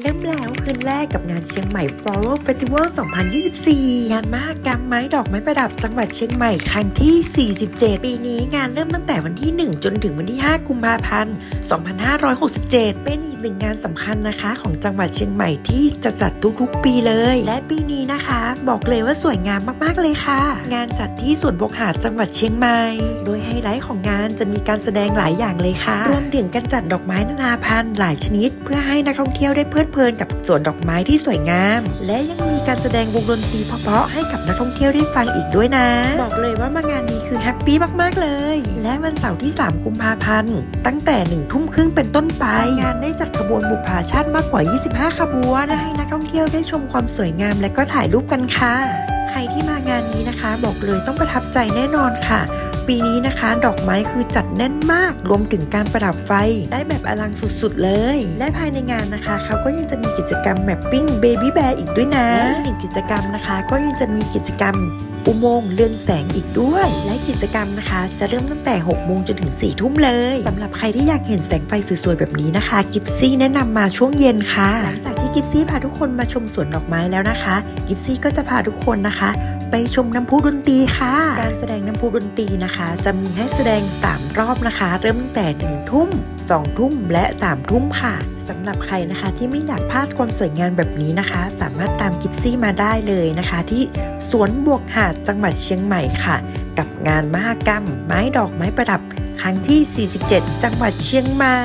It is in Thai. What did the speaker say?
เริ่มแล้วคืนแรกกับงานเชียงใหม่ Flower Festival 2024 งานมหกรรมไม้ดอกไม้ประดับจังหวัดเชียงใหม่ครั้งที่ 47 ปีนี้งานเริ่มตั้งแต่วันที่ 1 จนถึงวันที่ 5 กุมภาพันธ์ 2567 เป็นอีกหนึ่งงานสำคัญนะคะของจังหวัดเชียงใหม่ที่จะจัดทุกๆ ปีเลย และปีนี้นะคะ บอกเลยว่าสวยงามมากๆเลยค่ะ งานจัดที่สวนบกหาดจังหวัดเชียงใหม่ โดยไฮไลท์ของงานจะมีการแสดงหลายอย่างเลยค่ะ รวมถึงการจัดดอกไม้นานาพันธุ์หลายชนิด เพื่อให้นักท่องเที่ยวได้เพลิดเพลินกับสวนดอกไม้ที่สวยงาม และยังมีการแสดงวงดนตรีเพราะๆให้กับนักท่องเที่ยวได้ฟังอีกด้วยนะ บอกเลยว่ามางานนี้คือแฮปปี้มากๆเลย และวันเสาร์ที่ 3 กุมภาพันธ์ ตั้งแต่1นึ่ทุ่มครึ่งเป็นต้นไป งานได้จัดขบวนบุพาชาติมากกว่า 25 ขบวนเพื่อให้นักท่องเที่ยวได้ชมความสวยงามและก็ถ่ายรูปกันค่ะ ใครที่มางานนี้นะคะ บอกเลยต้องประทับใจแน่นอนค่ะ ปีนี้นะคะ ดอกไม้คือจัดแน่นมาก รวมถึงการประดับไฟ ได้แบบอลังสุดๆเลย และภายในงานนะคะเขาก็ยังจะมีกิจกรรมแมปปิ้งเบบี้แบร์อีกด้วยนะและอีกหนึ่งกิจกรรมนะคะ ก็ยังจะมีกิจกรรมอุโมงค์เรืองแสงอีกด้วย และกิจกรรมนะคะ จะเริ่มตั้งแต่ 6 โมงจนถึง 4 ทุ่มเลยสำหรับใครที่อยากเห็นแสงไฟสวยๆ แบบนี้นะคะ กิฟซี่แนะนำมาช่วงเย็นค่ะ หลังจากที่กิฟซี่พาทุกคนมาชมสวนดอกไม้แล้วนะคะ กิฟซี่ก็จะพาทุกคนนะคะ ไปชมน้ำพุดนตรีค่ะ การแสดงน้ำพุดนตรีนะคะ จะมีให้แสดง 3 รอบนะคะ เริ่มตั้งแต่1ทุ่ม 2 ทุ่มและ 3 ทุ่มค่ะสำหรับใครนะคะที่ไม่อยากพลาดความสวยงามแบบนี้นะคะ สามารถตามกิฟซี่มาได้เลยนะคะ ที่สวนบวกหาดจังหวัดเชียงใหม่ค่ะ กับงานมหกรรม ไม้ดอกไม้ประดับ ครั้งที่ 47 จังหวัดเชียงใหม่